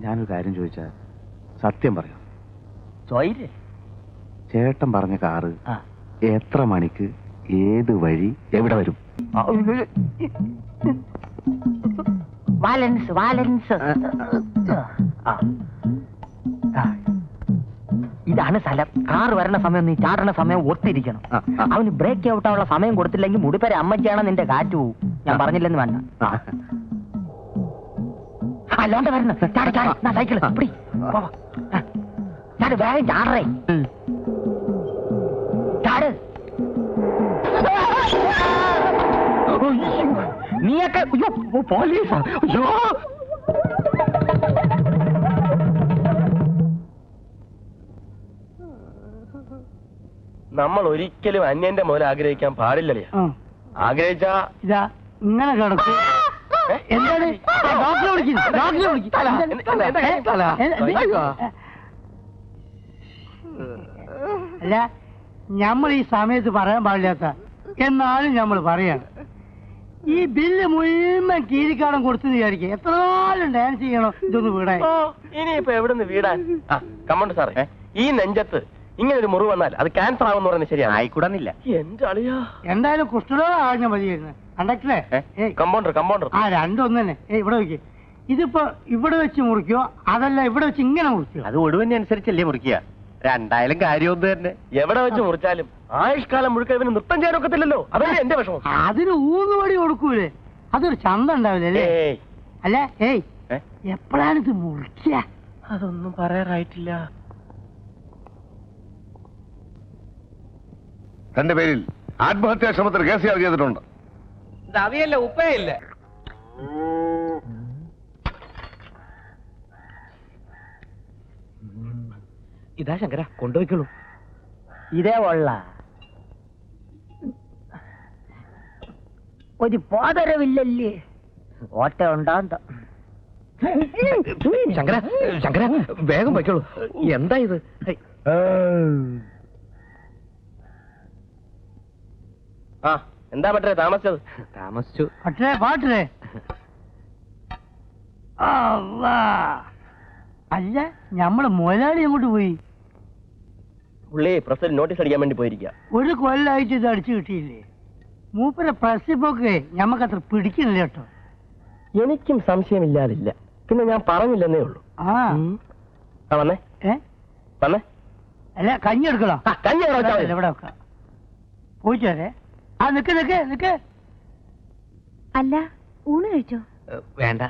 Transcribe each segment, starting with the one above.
ഞാനൊരു കാര്യം ചോദിച്ചാ സത്യം പറയാം. ചേട്ടൻ പറഞ്ഞ കാറ്. എത്ര മണിക്ക് ഏത് വഴി എവിടെ വരും? വാലൻസ് വാലൻസ്. ഇതാണ് സ്ഥലം. കാർ വരണ സമയം നീ ചാടണ സമയം ഒത്തിരിക്കണം. അവന് ബ്രേക്ക് ഔട്ട് ആവാനുള്ള സമയം കൊടുത്തില്ലെങ്കിൽ മുടിപ്പര അമ്മയ്ക്കാണ് നിന്റെ കാറ്റ് പോവും. ഞാൻ പറഞ്ഞില്ലെന്ന് വേണ്ട. അല്ലാണ്ട് വരുന്നു. ചാടി ചാടി. ഞാൻ സൈക്കിൾ പിടി. പോവാ. ചാട് വേഗം ചാടറേ. ചാട്. നീയൊക്കെ അയ്യോ പോലീസാ? അയ്യോ. നമ്മൾ ഒരിക്കലും അന്യന്റെ മുതൽ ആഗ്രഹിക്കാൻ പാടില്ലല്ലേ ആഗ്രഹിച്ചാ? ഇതാ ഇങ്ങനെ കിടക്കും എന്താണ് ഡോക്ടറെ വിളിക്കുന്നു ഡോക്ടറെ എന്താ, എന്താ, എന്താ? വിളിക്കുന്നു അല്ല നമ്മൾ ഈ സമയത്ത് പറയാൻ പാടില്ലാത്ത എന്നാലും നമ്മൾ പറയാണ്. ഈ ബില്ല് മുഴുവൻ കീരിക്കാടം കൊടുത്തു വിചാരിക്കും. എത്ര നാളും ഡാൻസ് ചെയ്യണോ ഇതൊന്ന് വീടാൻ. ഇനിയിപ്പോ എവിടുന്ന് വീടാൻ? ആ കമ്മണ്ട് സാറേ ഈ നെഞ്ചത്ത് ഇങ്ങനെ ഒരു മുറിവ് വന്നാൽ അത് ക്യാൻസർ ആവുമെന്ന് പറയുന്നത് ശരിയാണ്? ആയിക്കൂടാന്നില്ല. എന്റെ അളിയാ. എന്തായാലും കുഷ്ഠരോഗം ആഴ്ച മതിയായിരുന്നു. കണ്ടക്ടറെ? ഏയ് കമ്പൗണ്ടർ കമ്പൗണ്ടർ ആ തന്നെ ഇവിടെ വെക്ക് ഇതിപ്പോ ഇവിടെ വെച്ച് മുറിക്കോ? അതല്ല ഇവിടെ വെച്ച് ഇങ്ങനെ മുറിക്കോ? അത് ഒടുവിനെ അനുസരിച്ചല്ലേ മുറിക്കുക. രണ്ടായാലും കാര്യം ഒന്ന് തന്നെ. എവിടെ വെച്ച് മുറിച്ചാലും ആയുഷ്കാലം മുഴുക്ക ഇവന് നൃത്തം ചെയ്യാൻ ഒക്കത്തില്ലല്ലോ. അതല്ലേ എന്റെ വിഷമം? അതിന് ഊന്നുപടി കൊടുക്കൂലേ? അതൊരു ചന്ത ഉണ്ടാവില്ലേ അല്ലേ? ഏയ്. എപ്പോഴാണിത് എപ്പോഴാണ് ഇത് മുറിക്കുക? അതൊന്നും പറയാറായിട്ടില്ല. തന്റെ പേരിൽ ആത്മഹത്യാ ശ്രമത്തിൽ കേസ് ചാർജ് ചെയ്തിട്ടുണ്ട്. അവിയല്ല ഉപ്പയല്ലേ. ഇതാ ശങ്കര കൊണ്ടുപോയിക്കോളൂ. ഇതേ ഉള്ള. ഒരു പോതരവില്ലല്ലേ? ഓട്ട ഉണ്ടാന്ത ശങ്കര ശങ്കര വേഗം വയ്ക്കോളൂ എന്താ ഇത്? ആ എന്താ പറ്റേ താമസിച്ചത്? താമസിച്ചു. പട്ടേ പാട്ടേ അല്ലാ. അല്ല ഞമ്മൾ മുതലാളി അങ്ങോട്ട് പോയി? പുള്ളി പ്രസിൽ നോട്ടീസ് അടിക്കാൻ വേണ്ടി പോയിരിക്കുക ഒരു കൊല്ലായിട്ട് ഇത് അടിച്ചു കിട്ടിയില്ലേ? മൂപ്പരെ പ്രസിപ്പൊക്കെ ഞമ്മക്ക് അത്ര പിടിക്കുന്നില്ല കേട്ടോ. എനിക്കും സംശയമില്ലാതില്ല. പിന്നെ ഞാൻ പറഞ്ഞില്ലെന്നേ ഉള്ളൂ. ആ. ആ വന്നേ. ഏ? വന്നേ. അല്ല കഞ്ഞി എടുക്കണോ? കഞ്ഞി. ഇവിടെ വെക്കാം. പോയിട്ട് ആ നിക്ക് നിക്ക് നിക്ക്. അല്ല ഊണ് കഴിച്ചോ? വേണ്ട.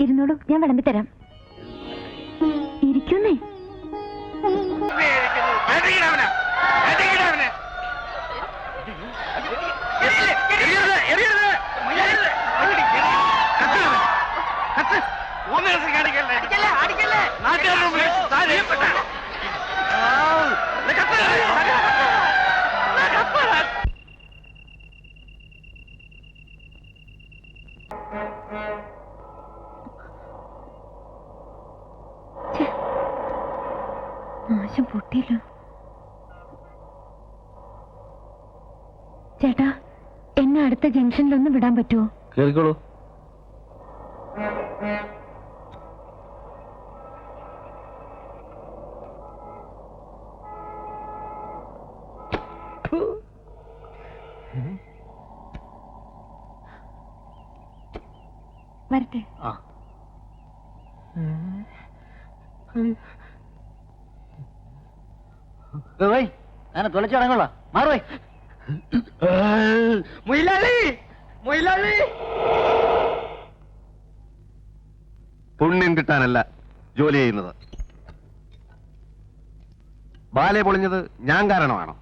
ഇരുന്നോളൂ ഞാൻ വിളമ്പി തരാം. ഇരിക്കുന്നേ. നാശം ജംഗ്ഷനിലൊന്ന് വിടാൻ പറ്റുമോ കേറിക്കോളൂ. വരട്ടെ. ഞാൻ തുളച്ചടങ്ങുള്ള മാറുവേ മൊയിലാളി! മൊയിലാളി! പുണ്യം കിട്ടാനല്ല ജോലി ചെയ്യുന്നത്. ബാലെ പൊളിഞ്ഞത് ഞാൻ കാരണമാണോ?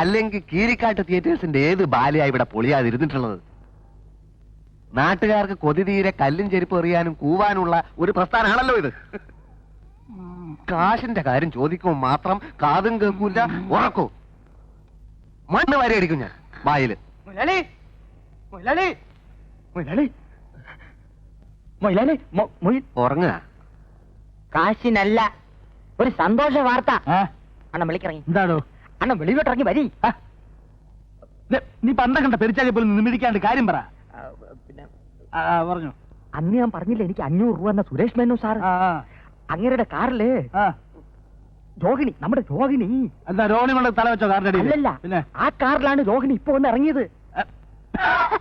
അല്ലെങ്കിൽ കീരിക്കാട്ട് തിയേറ്റേഴ്സിന്റെ ഏത് ബാലയാ ഇവിടെ പൊളിയാതിരുന്നിട്ടുള്ളത്? നാട്ടുകാർക്ക് കൊതി തീരെ കല്ലും ചെരുപ്പ് എറിയാനും കൂവാനുള്ള ഒരു പ്രസ്ഥാനമാണല്ലോ ഇത്. കാശിന്റെ കാര്യം ചോദിക്കുമ്പോൾ മാത്രം കാതും കേൾക്കൂല ഉറക്കൂ മണ്ണ് വരെ അടിക്കും ഞാൻ വായിൽ. മുതലാളി മൊയിലാളി! മൊയിലാളി മൊയിൽ ഉറങ്ങുക. കാശിനല്ല ഒരു സന്തോഷ വാർത്ത. അണ്ണൻ വിളിക്കിറങ്ങി. എന്താണോ അണ്ണൻ വെളിവിട്ടിറങ്ങി വരി. നീ പണ്ട കണ്ട പെരിച്ചാലി പോലും നിമിടിക്കാണ്ട് കാര്യം പറ. പിന്നെ? പറഞ്ഞു. അന്ന് ഞാൻ പറഞ്ഞില്ല എനിക്ക് അഞ്ഞൂറ് രൂപ എന്ന സുരേഷ് മേനു സാർ അങ്ങേരുടെ കാറിൽ രോഹിണി നമ്മുടെ രോഹിണി. എന്താ കൊണ്ട് തല വെച്ചോ കാറിന്റെ അല്ലല്ല ആ കാറിലാണ് രോഹിണി ഇപ്പൊ വന്ന് ഇറങ്ങിയത്.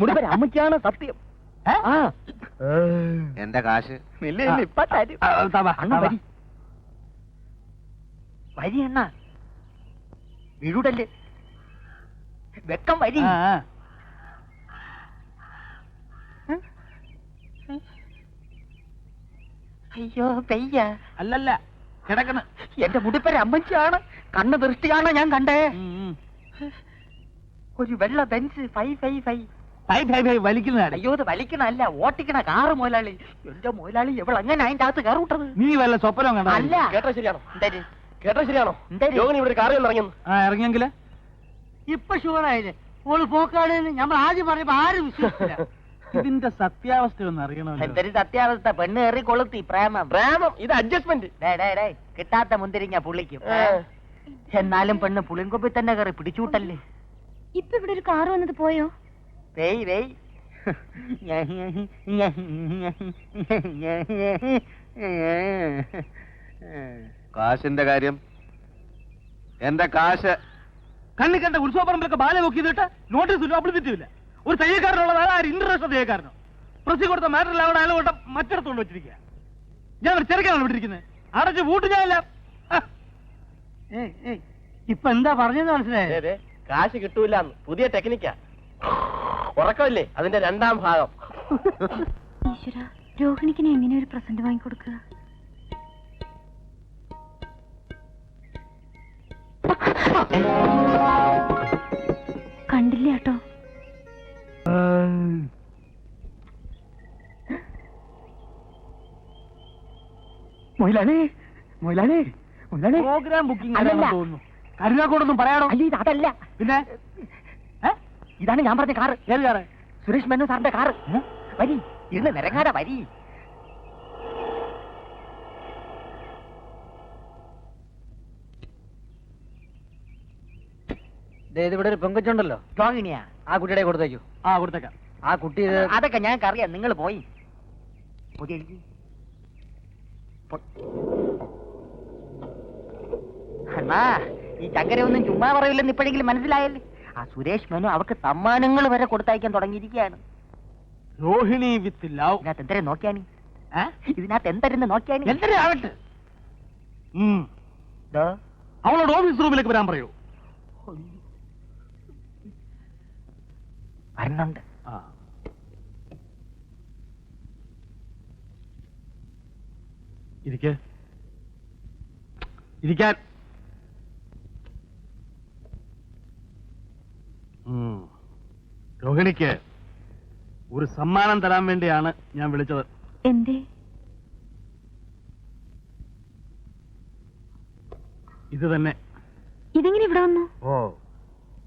മുടിപ്പര അമ്മയ്ക്കാണ് സത്യം. ആ. എന്റെ കാശ്? ഇല്ല, ഇല്ല, ഇപ്പൊ തരും. വരി. അണ്ണ. വീടല്ലേ വെക്കം വരി. അയ്യോ പെയ്യ. അല്ലല്ല കിടക്കണ. എന്റെ മുടിപ്പര അമ്മച്ചാണ് കണ്ണ് ദൃഷ്ടിയാണ് ഞാൻ കണ്ടേ. ഒരു വെള്ള ബെൻസ് ഫൈ ഫൈ ഫൈ. വലിക്കുന്നതാണ് അയ്യോ ഇത് വലിക്കുന്നല്ല ഓട്ടിക്കണ കാറ് മുതലാളി. എന്റെ മുതലാളി എവിടെ അങ്ങനെ അതിന്റെ അകത്ത് കയറിവിട്ടത് നീ വല്ല സ്വപ്നം കണ്ട? അല്ല. കേട്ടോ ശരിയാണോ? കേട്ടോ ശരിയാണോ? ഇവിടെ ഇറങ്ങിയെന്ന് ഇറങ്ങിയെങ്കിൽ? ഇപ്പൊ ഷുവറായില്ലേ? ഓൾ പോക്കാണ് നമ്മൾ ആദ്യം ആരും വിശ്വസിച്ചില്ല. ഇതിന്റെ സത്യാവസ്ഥ ഒന്ന് അറിയണമല്ലോ. എന്തൊരു സത്യാവസ്ഥ? പെണ്ണ് കയറി കൊളുത്തി പ്രേമം. പ്രേമം ഇത് അഡ്ജസ്റ്റ്മെന്റ്. ഡേ ഡേ ഡേ കിട്ടാത്ത മുന്തിരിങ്ങ പുള്ളിക്കും. എന്നാലും പെണ്ണ് പുളിങ്കൊപ്പി തന്നെ കയറി പിടിച്ചൂട്ടല്ലേ ഇപ്പൊ ഇവിടെ ഒരു കാറ് വന്നത് പോയോ? വെയ് വെയ് കാശിന്റെ കാര്യം. എന്റെ കാശ്. കണ്ണി കണ്ട ഉത്സവപ്പറമ്പിലൊക്കെ ബാല നോക്കിയിട്ട് നോട്ടീസ് അപ്ലിപ്പിച്ചില്ല ഒരു തയ്യക്കാരനുള്ളത് ആര്? ഇന്റർനാഷണൽ തയ്യക്കാരനോ? പ്രസി കൊടുത്ത മാറ്ററിൽ അവിടെ അയൽവട്ടം മറ്റിടത്തോണ്ട് വെച്ചിരിക്കുക ഞാൻ ഒരു ചെറുക്കാനാണ് വിട്ടിരിക്കുന്നത് അടച്ച് വൂട്ട് ഞാനില്ല ആ, ഇപ്പൊ എന്താ പറഞ്ഞത് മനസ്സിലായോ? കാശ് കിട്ടൂല പുതിയ ടെക്നിക്കാ ഉറക്കമില്ലേ? അതിന്റെ രണ്ടാം ഭാഗം. ഈശ്വര രോഹിണിക്കിന് എങ്ങനെ ഒരു പ്രസന്റ് വാങ്ങിക്കൊടുക്കുക കണ്ടില്ല കേട്ടോ. മൊയിലാണേ മൊയിലാണേ മൊയിലാണേ പ്രോഗ്രാം ബുക്കിംഗ് അല്ലല്ല. തോന്നുന്നു. കരുനാക്കോടൊന്നും പറയാണോ അല്ല ഇത് അതല്ല. പിന്നെ? ഇതാണ് ഞാൻ പറഞ്ഞ കാറ്. ഏത് കാറ്? സുരേഷ് മേനോ സാറിന്റെ കാറ്. വരി. ഇരുന്ന് നിരങ്ങാതെ വരി. ഇവിടെ ഒരു പെങ്കൊച്ചുണ്ടല്ലോ. ടോങ്ങിനിയാ ആ കുട്ടിയുടെ കൊടുത്തേക്കു ആ കൊടുത്തേക്കാം. ആ കുട്ടി അതൊക്കെ ഞങ്ങൾക്ക് അറിയാം നിങ്ങൾ പോയി. അണ്ണാ ഈ ചങ്കര ഒന്നും ചുമ്മാ പറയില്ലെന്ന് ഇപ്പോഴെങ്കിലും മനസ്സിലായല്ലേ? ആ സുരേഷ് മേനു അവക്ക് സമ്മാനങ്ങൾ വരെ കൊടുത്തയക്കാൻ തുടങ്ങിയിരിക്കുകയാണ്. രോഹിണി വിത്ത് ലവ് ഇതിനകത്ത് എന്തരെ നോക്കിയാനി ഇതിനകത്ത് എന്തരെന്ന് നോക്കിയാനി എന്തിനാ ആവട്ടെ? ഉം. ദോ. അവളോട് ഓഫീസ് റൂമിലേക്ക് വരാൻ പറയൂ. വരുന്നുണ്ട് ഇരിക്കെ. ഇരിക്കാൻ. രോഹിണിക്ക് ഒരു സമ്മാനം തരാൻ വേണ്ടിയാണ് ഞാൻ വിളിച്ചത്. എന്തേ? ഇത് തന്നെ. ഇതെങ്ങനെ ഇവിടെ വന്നു? ഓ.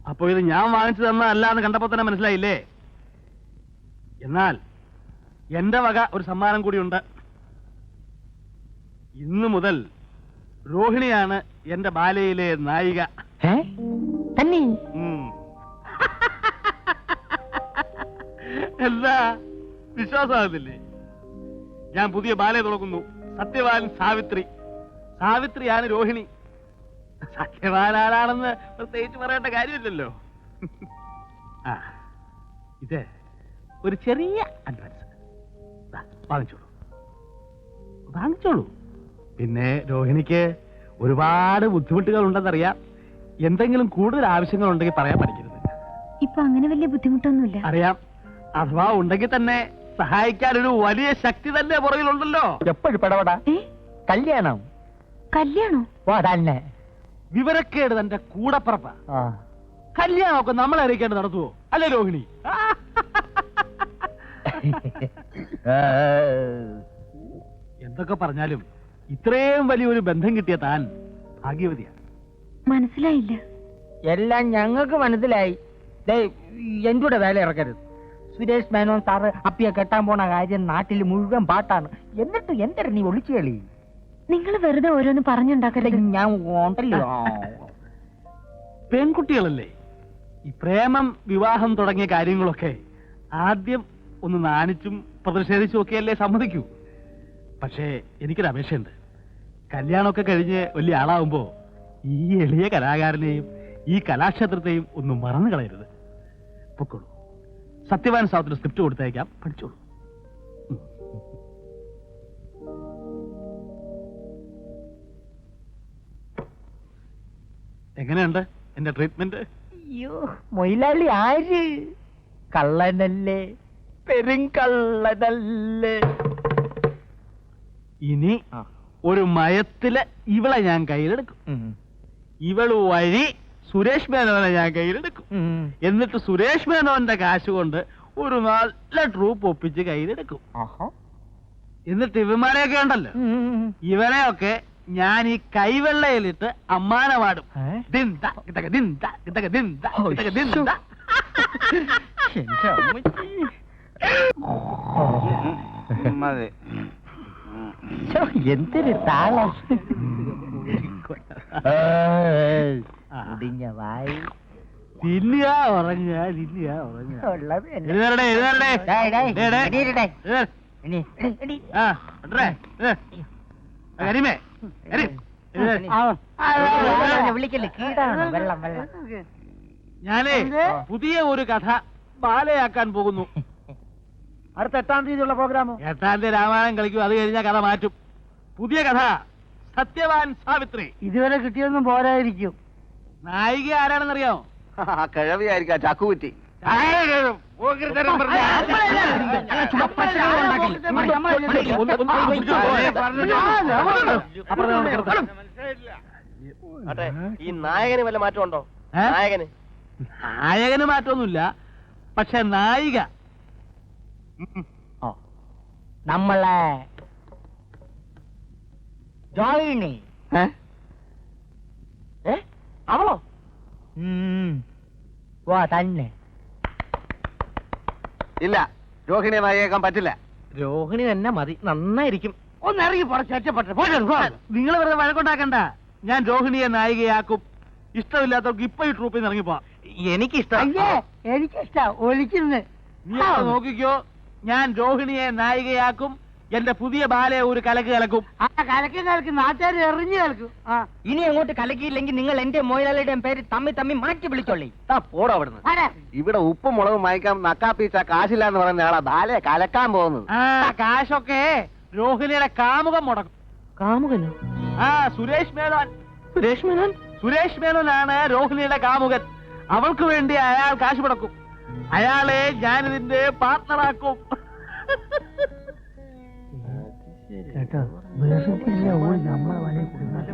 അപ്പൊ ഇത് ഞാൻ വാങ്ങിച്ചു തന്നതല്ല എന്ന് കണ്ടപ്പോ തന്നെ മനസ്സിലായില്ലേ? എന്നാൽ എന്റെ വക ഒരു സമ്മാനം കൂടിയുണ്ട്. ഇന്ന് മുതൽ രോഹിണിയാണ് എന്റെ ബാലയിലെ നായിക. തന്നെ? എന്താ? വിശ്വാസമാകുന്നില്ലേ? ഞാൻ പുതിയ ബാലയെ തുടങ്ങുന്നു. സത്യവാലൻ സാവിത്രി. സാവിത്രിയാണ് രോഹിണി. സത്യവാലാണെന്ന് പ്രത്യേകിച്ച് പറയേണ്ട കാര്യമില്ലല്ലോ. ആ ഇത് ഒരു ചെറിയ അഡ്വാൻസ് വാങ്ങിച്ചോളൂ. വാങ്ങിച്ചോളൂ. പിന്നെ രോഹിണിക്ക് ഒരുപാട് ബുദ്ധിമുട്ടുകൾ ഉണ്ടെന്നറിയാം എന്തെങ്കിലും കൂടുതൽ ആവശ്യങ്ങൾ ഉണ്ടെങ്കിൽ പറയാൻ പഠിക്കരുത്. ഇപ്പൊ അങ്ങനെ വലിയ ബുദ്ധിമുട്ടൊന്നുമില്ല. അറിയാം. അഥവാ ഉണ്ടെങ്കിൽ തന്നെ സഹായിക്കാൻ ഒരു വലിയ ശക്തി തന്നെ പുറകിലുണ്ടല്ലോ. എപ്പോഴും പെടപെടാ. കല്യാണം. കല്യാണം? ഓ അതന്നെ. വിവരക്കേട് തന്റെ കൂടപ്പറപ്പ. കല്യാണമൊക്കെ നമ്മളെ അറിയിക്കേണ്ട നടത്തുവോ? അല്ലേ രോഹിണി? എന്തൊക്കെ പറഞ്ഞാലും ഇത്രയും വലിയൊരു ബന്ധം കിട്ടിയ താൻ ഭാഗ്യവതിയാണ് മനസ്സിലായില്ല. എല്ലാം ഞങ്ങൾക്ക് മനസ്സിലായി. ദേ എന്റെ കൂടെ വേല ഇറക്കരുത്. സുരേഷ് മേനോൻ സാറ് അപ്പിയെ കെട്ടാൻ പോണ കാര്യം നാട്ടിൽ മുഴുവൻ പാട്ടാണ്. എന്നിട്ട് എന്തൊരു നീ ഒളിച്ചു കളി. നിങ്ങൾ വെറുതെ ഓരോന്ന് പറഞ്ഞുണ്ടാക്കല്ലേ ഞാൻ ഉണ്ടല്ലോ. പെൺകുട്ടികളല്ലേ? ഈ പ്രേമം വിവാഹം തുടങ്ങിയ കാര്യങ്ങളൊക്കെ ആദ്യം ഒന്ന് നാണിച്ചും പ്രതിഷേധിച്ചും ഒക്കെയല്ലേ സമ്മതിക്കൂ. പക്ഷേ എനിക്കൊരു അപേക്ഷയുണ്ട്. കല്യാണമൊക്കെ കഴിഞ്ഞ് വലിയ ആളാവുമ്പോ ഈ എളിയ കലാകാരനെയും ഈ കലാക്ഷേത്രത്തെയും ഒന്ന് മറന്നു കളയരുത്. പൊക്കോളൂ. സത്യവാൻ സാവത്തിന് സ്ക്രിപ്റ്റ് കൊടുത്തേക്കാം പഠിച്ചോളൂ. എങ്ങനെയുണ്ട് എന്റെ ട്രീറ്റ്മെന്റ്? അയ്യോ മൊയിലാളി ആര്? കള്ളനല്ലേ? പെരുങ്കള്ളനല്ലേ ഇനി. ഒരു മയത്തിലെ ഇവളെ ഞാൻ കയ്യിലെടുക്കും. ഇവൾ വഴി സുരേഷ് മേനോനെ ഞാൻ കയ്യിലെടുക്കും. എന്നിട്ട് സുരേഷ് മേനോന്റെ കാശ് കൊണ്ട് ഒരു നല്ല ട്രൂപ്പ് ഒപ്പിച്ച് കയ്യിലെടുക്കും. എന്നിട്ട് ഇവന്മാരെയൊക്കെ ഉണ്ടല്ലോ. ഇവരെയൊക്കെ ഞാൻ ഈ കൈവെള്ളയിലിട്ട് അമ്മാന പാടും എന്തൊരു താളം. മുടിഞ്ഞ വായി. തിന്നുക ഉറങ്ങുക തിന്നുക ഉറങ്ങുക. ഉള്ളത് തന്നെ. എഴുതരടെ എഴുതരടെ. ഡേയ്, ഡേയ്, ഡേയ്, ഡേയ്. എണീരട്ടെ. എഴുതേ. എണീ, എണീ, എണീ. ആ എഴുതേ. ആ, കരീമേ കരീം, എഴുതേ. വെള്ളം വിളിക്കല്ലേ? കീടാണ്? വെള്ളം വെള്ളം. ഞാനേ പുതിയ ഒരു കഥ ബാലയാക്കാൻ പോകുന്നു. അടുത്ത എട്ടാം തീയതിയുള്ള പ്രോഗ്രാമോ? എട്ടാം തീയതി രാമായണം കളിക്കും അത് കഴിഞ്ഞാൽ കഥ മാറ്റും. പുതിയ കഥ സത്യവാൻ സാവിത്രി. ഇതുവരെ കിട്ടിയൊന്നും പോരായിരിക്കും. നായിക ആരാണെന്നറിയോ ആ കിഴവിയായിരിക്കാം ചക്കുകുറ്റി ആട്ടെ ഈ നായകന് വല്ല മാറ്റമുണ്ടോ? നായകന് നായകന് മാറ്റമൊന്നുമില്ല പക്ഷെ നായിക നമ്മളെ ജോയിനി വാ തന്നെ. ഇല്ല രോഹിണിയെ നായികേക്കാൻ പറ്റില്ല. രോഹിണി തന്നെ മതി നന്നായിരിക്കും. ഒന്ന് ഇറങ്ങി പുറത്ത് ഒറ്റപ്പെട്ടെ നിങ്ങൾ വെറുതെ വഴക്കുണ്ടാക്കണ്ട. ഞാൻ രോഹിണിയെ നായികയാക്കും. ഇഷ്ടമില്ലാത്തവർക്ക് ഇപ്പൊ ഈ ട്രൂപ്പിൽ നിന്ന് ഇറങ്ങിപ്പോ എനിക്കിഷ്ടം. എനിക്കിഷ്ടാ ഒലിക്കുന്നു നീ നോക്കിക്കോ. ഞാൻ രോഹിണിയെ നായികയാക്കും. എന്റെ പുതിയ ബാലയെ ഒരു കലക്ക് കലക്കും. ആ കലക്കി കലക്കി നാട്ടുകാർ എറിഞ്ഞു കലക്കും. ആ. ഇനി അങ്ങോട്ട് കലക്കിയില്ലെങ്കിൽ നിങ്ങൾ എന്റെ മൊയിലാളിയുടെയും പേര് തമ്മി തമ്മി മാറ്റി വിളിച്ചോളി. പോടോ അവിടുന്ന്. ആരാ? ഇവിടെ ഉപ്പും മുളകും വാങ്ങിക്കാൻ നക്കാപ്പീച്ച കാശില്ല എന്ന് പറയുന്ന ആളാ ബാലയെ കലക്കാൻ പോകുന്നത്. ആ കാശൊക്കെ രോഹിണിയുടെ കാമുകം മുടക്കും. കാമുകനോ? ആ സുരേഷ് മേനോൻ. സുരേഷ് മേനോൻ? സുരേഷ് മേനോനാണ് രോഹിണിയുടെ കാമുകൻ. അവൾക്ക് വേണ്ടി അയാൾ കാശ് മുടക്കും. അയാളെ ഞാനിതിന്റെ പാർട്ണറാക്കും ചേട്ടാ വേഷത്തില്ല ഓടി നമ്മളെ വലയിൽ കൊടുക്കാൻ